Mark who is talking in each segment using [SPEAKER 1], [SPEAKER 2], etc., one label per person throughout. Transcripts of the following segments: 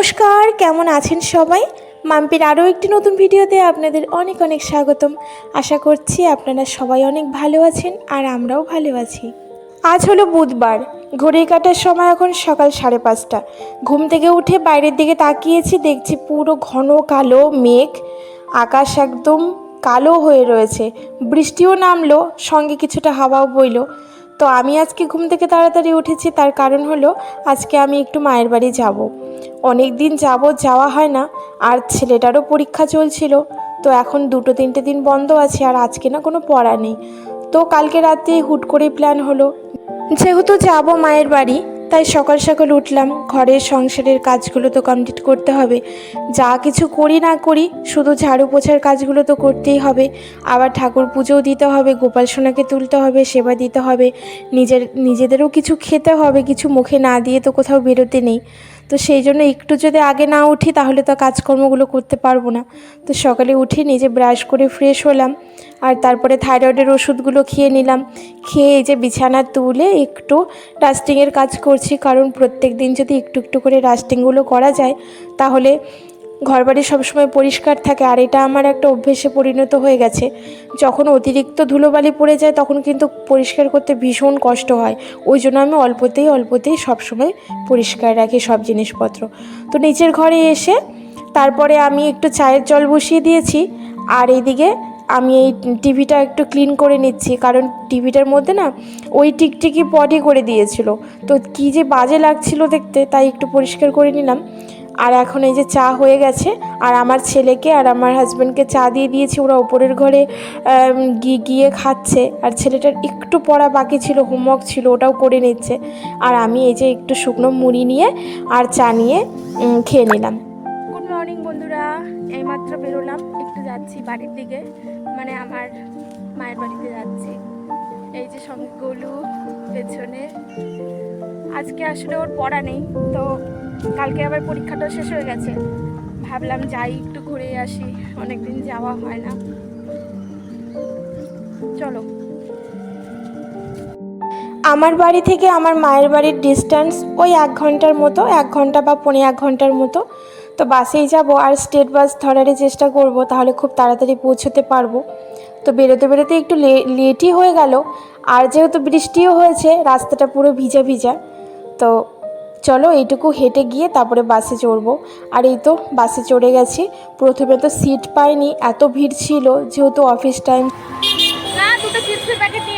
[SPEAKER 1] নমস্কার, কেমন আছেন সবাই? মাম্পির আরও একটি নতুন ভিডিওতে আপনাদের অনেক অনেক স্বাগতম। আশা করছি আপনারা সবাই অনেক ভালো আছেন আর আমরাও ভালো আছি। আজ হলো বুধবার ঘড়ির কাটার সময় এখন সকাল সাড়ে পাঁচটা। ঘুম থেকে উঠে বাইরের দিকে তাকিয়েছি, দেখছি পুরো ঘন কালো মেঘ। আকাশ একদম কালো হয়ে রয়েছে। বৃষ্টিও নামলো, সঙ্গে কিছুটা হাওয়াও বইলো। তো আমি আজকে ঘুম থেকে তাড়াতাড়ি উঠেছি, তার কারণ হলো আজকে আমি একটু মায়ের বাড়ি যাব। অনেক দিন যাব যাওয়া হয় না, আর ছেলেটারও পরীক্ষা চলছিল। তো এখন দুটো তিনটে দিন বন্ধ আছে, আর আজকে না কোনো পড়া নেই। তো কালকে রাতে হুট করেই প্ল্যান হলো। যেহেতু যাব মায়ের বাড়ি, তাই সকাল সকাল উঠলাম। ঘরের সংসারের কাজগুলো তো কমপ্লিট করতে হবে। যা কিছু করি না করি, শুধু ঝাড়ু পোছার কাজগুলো তো করতেই হবে। আবার ঠাকুর পুজোও দিতে হবে, গোপাল সোনাকে তুলতে হবে, সেবা দিতে হবে। নিজের, নিজেদেরও কিছু খেতে হবে, কিছু মুখে না দিয়ে তো কোথাও বেরোতে নেই। তো সেই জন্য একটু যদি আগে না উঠি, তাহলে তো কাজকর্মগুলো করতে পারব না। তো সকালে উঠে নিজে ব্রাশ করে ফ্রেশ হলাম, আর তারপরে থাইরয়েডের ওষুধগুলো খেয়ে নিলাম। খেয়ে এই যে বিছানা তুলে একটু ডাস্টিংয়ের কাজ করছি, কারণ প্রত্যেক দিন যদি একটু একটু করে রাস্টিংগুলো করা যায়, তাহলে ঘরবাড়ি সবসময় পরিষ্কার থাকে, আর এটা আমার একটা অভ্যেসে পরিণত হয়ে গেছে। যখন অতিরিক্ত ধুলোবালি পড়ে যায়, তখন কিন্তু পরিষ্কার করতে ভীষণ কষ্ট হয়। ওই জন্য আমি অল্পতেই অল্পতেই সবসময় পরিষ্কার রাখি সব জিনিসপত্র। তো নিচের ঘরে এসে তারপরে আমি একটু চায়ের জল বসিয়ে দিয়েছি, আর এইদিকে আমি এই টিভিটা একটু ক্লিন করে নিচ্ছি, কারণ টিভিটার মধ্যে না ওই টিকটিকি পটি করে দিয়েছিল। তো কী যে বাজে লাগছিল দেখতে, তাই একটু পরিষ্কার করে নিলাম। আর এখন এই যে চা হয়ে গেছে, আর আমার ছেলেকে আর আমার হাজব্যান্ডকে চা দিয়ে দিয়েছি। ওরা ওপরের ঘরে গিয়ে খাচ্ছে। আর ছেলেটার একটু পড়া বাকি ছিল হোমওয়ার্ক ছিল, ওটাও করে নিচ্ছে। আর আমি এই যে একটু শুকনো মুড়ি নিয়ে আর চা নিয়ে খেয়ে নিলাম। গুড মর্নিং বন্ধুরা। এইমাত্র বেরোলাম। একটু যাচ্ছি বাড়ির দিকে। মানে আমার মায়ের বাড়িতে যাচ্ছি। এই যে সঙ্গে গলু, পেছনে। আজকে আসলে ওর পড়া নেই, তো কালকে আবার পরীক্ষাটা শেষ হয়ে গেছে। ভাবলাম যাই, একটু ঘুরে আসি। অনেকদিন যাওয়া হয় না। চলো। আমার বাড়ি থেকে আমার মায়ের বাড়ির ডিস্টেন্স ওই এক ঘণ্টার মতো, এক ঘণ্টা বা পৌনে এক ঘণ্টার মতো। তো বাসেই যাব আর স্টেট বাস ধরারই চেষ্টা করব, তাহলে খুব তাড়াতাড়ি পৌঁছতে পারব। তো বেরোতে বেরোতে একটু লেটই হয়ে গেল। আর যেহেতু বৃষ্টিও হয়েছে, রাস্তাটা পুরো ভিজা ভিজা। তো চলো এইটুকু হেঁটে গিয়ে তারপরে বাসে চড়বো। আর এই তো বাসে চড়ে গেছি। প্রথমে তো সিট পাইনি, এত ভিড় ছিল, যেহেতু অফিস টাইম।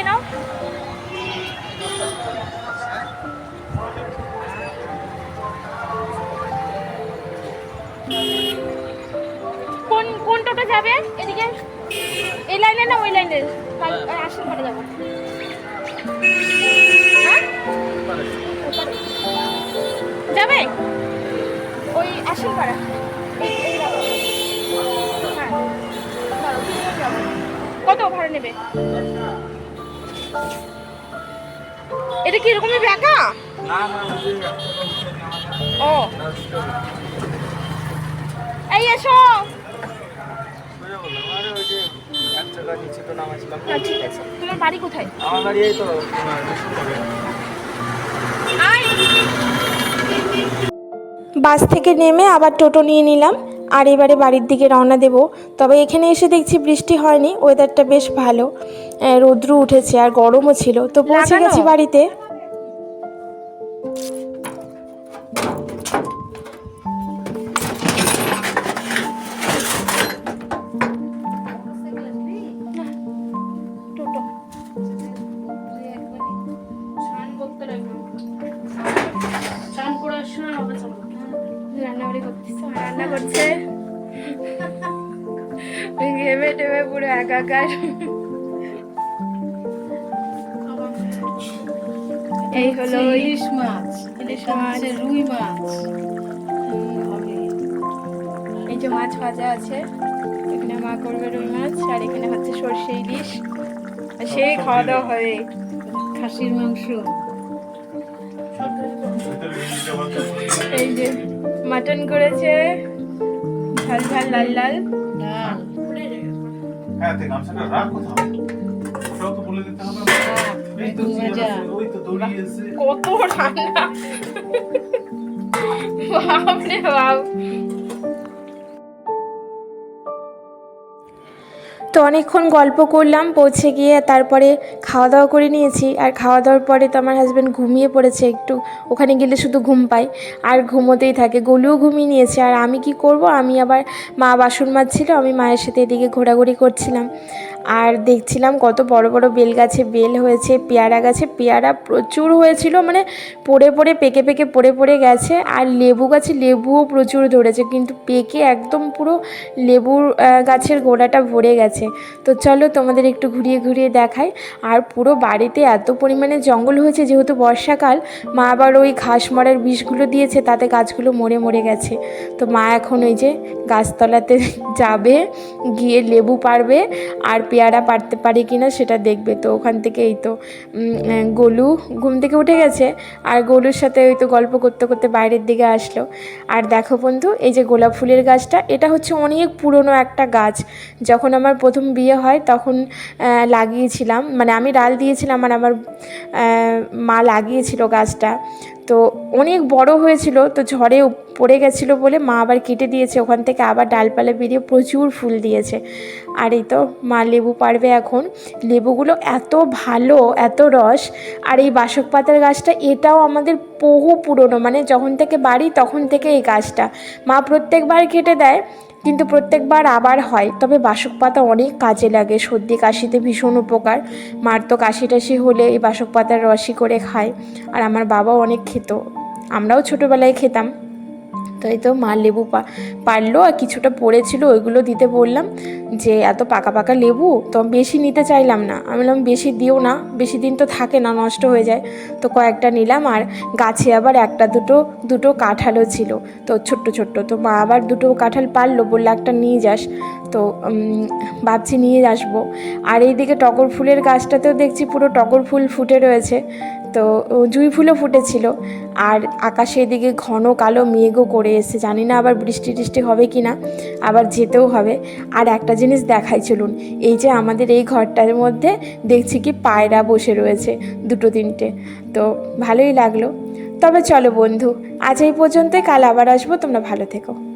[SPEAKER 2] নাও। কোন কোন টোটো যাবে? এদিকে। এই লাইনে না ওই লাইনে? যাব। হ্যাঁ? যাবে? ওই আসেন পাড়া। এই- এই। হ্যাঁ। কত ভাড়া নেবে? এটা কি এরকমই ব্যাকা ও। এই এসো। ঠিক আছে। তোমার বাড়ি কোথায়? আয়।
[SPEAKER 1] বাস থেকে নেমে আবার টোটো নিয়ে নিলাম। আর এবারে বাড়ির দিকে রওনা দেব। তবে এখানে এসে দেখছি বৃষ্টি হয়নি ওয়েদারটা বেশ ভালো। রোদ্রু উঠেছে আর গরমও ছিল। তো পৌঁছে গেছি বাড়িতে।
[SPEAKER 2] রান্নাবাড়ি করতেছে রান্না করছে। ঘেমে টেমে পুরো একাকার। এই হলো
[SPEAKER 3] ইলিশ মাছ
[SPEAKER 2] ইলিশ
[SPEAKER 3] এটা
[SPEAKER 2] মাছ।
[SPEAKER 3] রুই মাছ।
[SPEAKER 2] এই যে মাছ ভাজা আছে এখানে মা করবে রুই মাছ আর এখানে হচ্ছে সর্ষে ইলিশ। আর সেই খাওয়া দাওয়া হবে
[SPEAKER 3] খাসির মাংস।
[SPEAKER 2] এই যে মাটন করেছে। ঝাল ঝাল লাল লাল।
[SPEAKER 4] কত ঠান্ডা গামছাটা রাখ তো
[SPEAKER 1] অনেকক্ষণ গল্প করলাম, পৌঁছে গিয়ে তারপরে খাওয়া দাওয়া করে নিয়েছি। আর খাওয়া দাওয়ার পরে তো আমার হাজব্যান্ড ঘুমিয়ে পড়েছে একটু। ওখানে গেলে শুধু ঘুম পাই আর ঘুমোতেই থাকে। গলুও ঘুমিয়ে নিয়েছে। আর আমি কি করব? আমি আবার মা বাসন মাজছিল, আমি মায়ের সাথে এদিকে ঘোরাঘুরি করছিলাম। আর দেখছিলাম কত বড় বড় বেল গাছে বেল হয়েছে, পেয়ারা গাছে, পেয়ারা প্রচুর হয়েছিল মানে পড়ে পড়ে, পেকে পেকে পড়ে পড়ে গেছে, আর লেবু গাছে লেবুও প্রচুর ধরেছে, কিন্তু পেকে একদম পুরো লেবুর গাছের গোড়াটা ভরে গেছে। তো চলো তোমাদের একটু ঘুরিয়ে ঘুরিয়ে দেখাই, আর পুরো বাড়িতে এত পরিমাণে জঙ্গল হয়েছে, যেহেতু বর্ষাকাল, মা আবার ওই ঘাস মরার বিষগুলো দিয়েছে, তাতে গাছগুলো মরে মরে গেছে। তো মা এখন ওই যে গাছতলাতে যাবে, গিয়ে লেবু পারবে আর পেয়ারা পারতে পারে কি না সেটা দেখবে। তো ওখান থেকে এই তো গোলু ঘুম থেকে উঠে গেছে আর গোলুর সাথে ওই তো গল্প করতে করতে বাইরের দিকে আসলো। আর দেখো বন্ধু এই যে গোলাপ ফুলের গাছটা এটা হচ্ছে অনেক পুরনো একটা গাছ। যখন আমার প্রথম বিয়ে হয় তখন লাগিয়েছিলাম। মানে আমি ডাল দিয়েছিলাম আর আমার মা লাগিয়েছিল গাছটা। তো অনেক বড় হয়েছিল তো ঝড়ে পড়ে গেছিল বলে মা আবার কেটে দিয়েছে। ওখান থেকে আবার ডালপালা বেরিয়ে প্রচুর ফুল দিয়েছে। আর এই তো মা লেবু পারবে এখন। লেবুগুলো এত ভালো, এত রস। আর এই বাসক পাতার গাছটা, এটাও আমাদের বহু পুরনো। মানে যখন থেকে বাড়ি, তখন থেকে এই গাছটা। মা প্রত্যেকবার কেটে দেয়, কিন্তু প্রত্যেকবার আবার হয়। তবে বাসক পাতা অনেক কাজে লাগে। সর্দি, কাশিতে ভীষণ উপকার। মার তো কাশি টাশি হলে এই বাসক পাতার রসই করে খায়। আর আমার বাবাও অনেক খেত। আমরাও ছোটোবেলায় খেতাম। তো এই তো মা লেবু পারল আর কিছুটা পড়েছিল, ওইগুলো দিতে বললাম যে, এত পাকা পাকা লেবু? তো বেশি নিতে চাইলাম না। আমি বললাম, বেশি দিও না, বেশি দিন তো থাকে না, নষ্ট হয়ে যায়। তো কয়েকটা নিলাম আর গাছে আবার একটা দুটো দুটো কাঁঠালও ছিল। তো ছোট্ট ছোট্ট, তো মা আবার দুটো কাঁঠাল পারল, বলল, একটা নিয়ে যাস। তো ভাবছি নিয়ে আসব। আর এইদিকে টগর ফুলের গাছটাতেও দেখছি পুরো টগর ফুল ফুটে রয়েছে। তো জুঁই ফুলও ফুটেছিল। আর আকাশের দিকে ঘন কালো মেঘও করে এসে জানি না আবার বৃষ্টি টিষ্টি হবে কি না আবার যেতেও হবে। আর একটা জিনিস দেখাই, চলুন। এই যে আমাদের এই ঘরটার মধ্যে দেখছি কি পায়রা বসে রয়েছে দুটো তিনটে। তো ভালোই লাগল। তবে চলো বন্ধু, আজ এই পর্যন্তই। কাল আবার আসব। তোমরা ভালো থেকো।